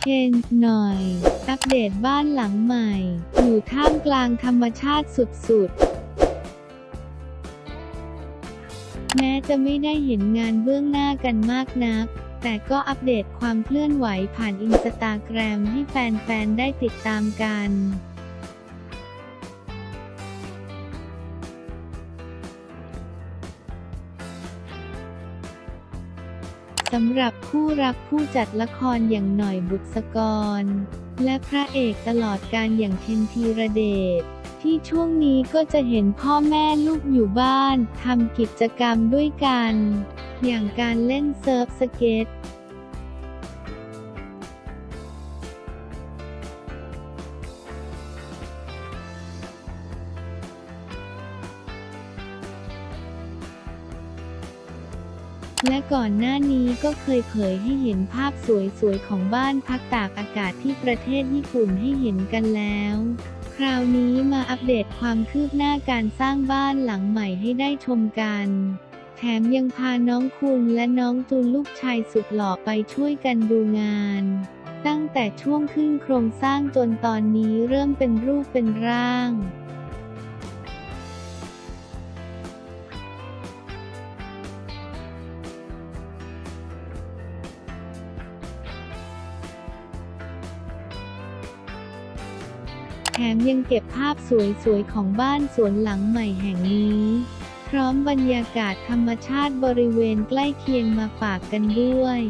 เคนหน่อย อัปเดตบ้านหลังใหม่ อยู่ท่ามกลางธรรมชาติสุดๆ แม้จะไม่ได้เห็นงานเบื้องหน้ากันมากนัก แต่ก็อัปเดตความเคลื่อนไหวผ่านอินสตาแกรมให้แฟนๆ ได้ติดตามกัน สำหรับคู่รักผู้จัดละครอย่างหน่อยบุษกร และพระเอกตลอดการอย่างเทนธีระเดชที่ช่วงนี้ก็จะเห็นพ่อแม่ลูกอยู่บ้านทำกิจกรรมด้วยกัน อย่างการเล่นเซิร์ฟสเก็ต และก่อนหน้านี้ก็เคยเผยให้เห็นภาพสวยๆ ของบ้านพักตากอากาศที่ประเทศญี่ปุ่นให้เห็นกันแล้ว คราวนี้มาอัปเดตความคืบหน้าการสร้างบ้านหลังใหม่ให้ได้ชมกัน แถมยังพาน้องคุณและน้องจูนลูกชายสุดหล่อไปช่วยกันดูงาน ตั้งแต่ช่วงขึ้นโครงสร้างจนตอนนี้เริ่มเป็นรูปเป็นร่าง แถมยังเก็บภาพสวยๆ ของบ้านสวนหลังใหม่แห่งนี้ พร้อมบรรยากาศธรรมชาติบริเวณใกล้เคียงมาฝากกันด้วย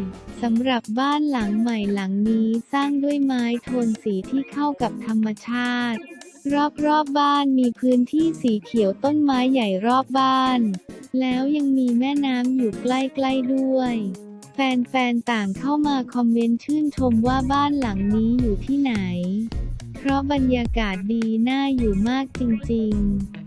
สำหรับบ้านหลังใหม่หลังนี้สร้างด้วยไม้โทนสีที่เข้ากับธรรมชาติ รอบๆบบ้านมีพื้นที่สีเขียวต้นไม้ใหญ่รอบบ้าน แล้วยังมีแม่น้ำอยู่ใกล้ๆด้วยแฟนๆ ต่างเข้ามาคอมเมนต์ชื่นชมว่าบ้านหลังนี้อยู่ที่ไหน เพราะบรรยากาศดีน่าอยู่มากจริง ๆ